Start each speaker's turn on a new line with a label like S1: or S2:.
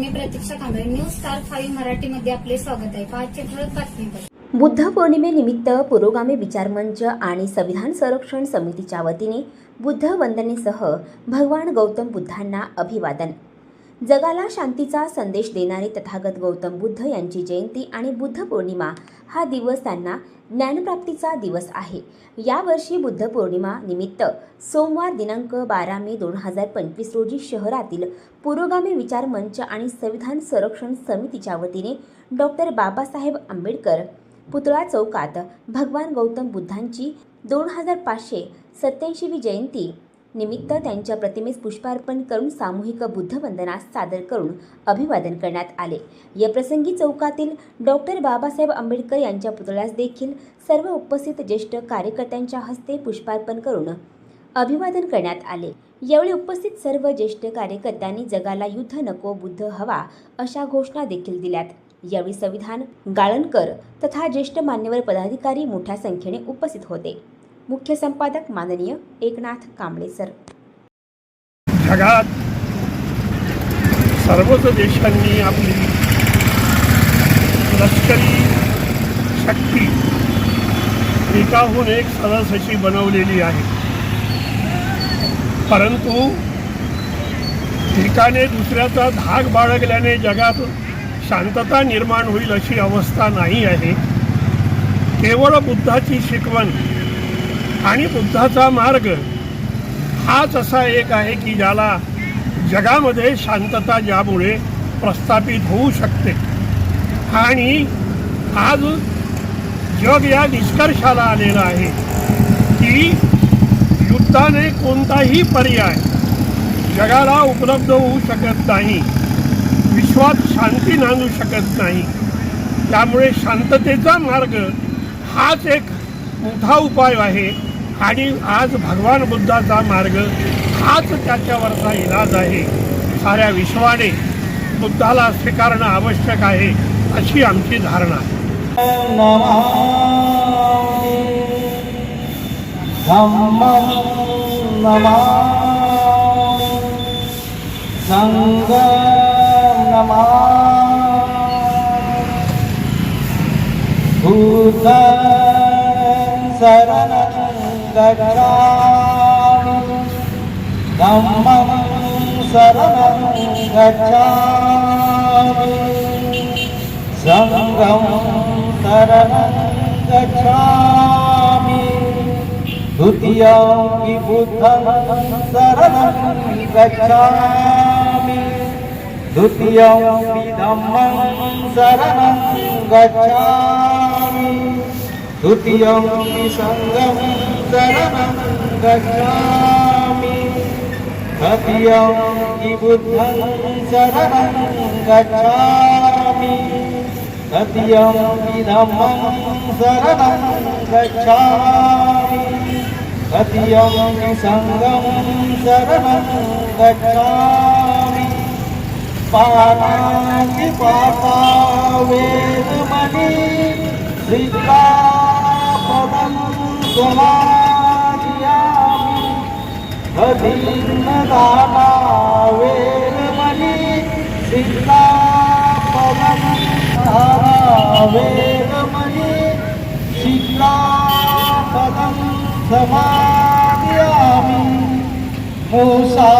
S1: Star five मराठीमध्ये आपले स्वागत आहे. पाचशे ठळक बातमीपत्र
S2: बुद्ध पौर्णिमेनिमित्त पुरोगामी विचारमंच आणि संविधान संरक्षण समितीच्या वतीने बुद्ध वंदनेसह भगवान गौतम बुद्धांना अभिवादन. जगाला शांतीचा संदेश देणारे तथागत गौतम बुद्ध यांची जयंती आणि बुद्ध पौर्णिमा हा दिवस त्यांना ज्ञानप्राप्तीचा दिवस आहे. यावर्षी बुद्ध पौर्णिमा निमित्त सोमवार दिनांक बारा मे दोन हजार पंचवीस रोजी शहरातील पुरोगामी विचार मंच आणि संविधान संरक्षण समितीच्या वतीने डॉक्टर बाबासाहेब आंबेडकर पुतळा चौकात भगवान गौतम बुद्धांची दोन हजार पाचशे सत्याऐंशीवी जयंती निमित्त त्यांच्या प्रतिमेस पुष्पार्पण करून सामूहिक बुद्धवंदनास सादर करून अभिवादन करण्यात आले. या प्रसंगी चौकातील डॉक्टर बाबासाहेब आंबेडकर यांच्या पुतळ्यास देखील सर्व उपस्थित ज्येष्ठ कार्यकर्त्यांच्या हस्ते पुष्पार्पण करून अभिवादन करण्यात आले. यावेळी उपस्थित सर्व ज्येष्ठ कार्यकर्त्यांनी जगाला युद्ध नको बुद्ध हवा अशा घोषणा देखील दिल्यात. यावेळी संविधान गाळणकर तथा ज्येष्ठ मान्यवर पदाधिकारी मोठ्या संख्येने उपस्थित होते. मुख्य संपादक माननीय एकनाथ कांबळे सर.
S3: जगात सर्वच देशांनी आपली लष्करी शक्ती एकाहून एक सरस अशी बनवलेली आहे. परंतु एकाने दुसऱ्याचा धाक बाळगल्याने जगात शांतता निर्माण होईल अशी अवस्था नाही आहे. केवळ बुद्धाची शिकवण आणि बुद्धाचा मार्ग हाच असा एक आहे की ज्याला जगामध्ये शांतता ज्यामुळे प्रस्थापित होऊ शकते. आणि आज जग या निष्कर्षाला आलेलं आहे की युद्धाने कोणताही पर्याय जगाला उपलब्ध होऊ शकत नाही. विश्वात शांती नांदू शकत नाही. त्यामुळे शांततेचा मार्ग हाच एक मोठा उपाय आहे. आणि आज भगवान बुद्धाचा मार्ग हाच त्याच्यावरचा इलाज आहे साऱ्या विश्वाने बुद्धाला स्वीकारणं आवश्यक आहे अशी आमची धारणा
S4: भूत धम्मं गच्छामि धम्मं शरणं गच्छामि सङ्गं शरणं गच्छामि द्वितीयं बुद्धं शरणं गच्छामि द्वितीयं धम्मं शरणं गच्छामि द्वितीयं सङ्गं शरणं गच्छामि तृतीयं बुद्धं शरणं गच्छामि तृतीयं धम्मं शरणं गच्छामि तृतीयं सङ्गं शरणं गच्छामि पाणातिपाता वेदमणि श्रीकापदं समाधियामि अधीनदाना वेदमणि शिक्षापदं धारा वेदमणि शिक्षापदं समाधियामि मूसा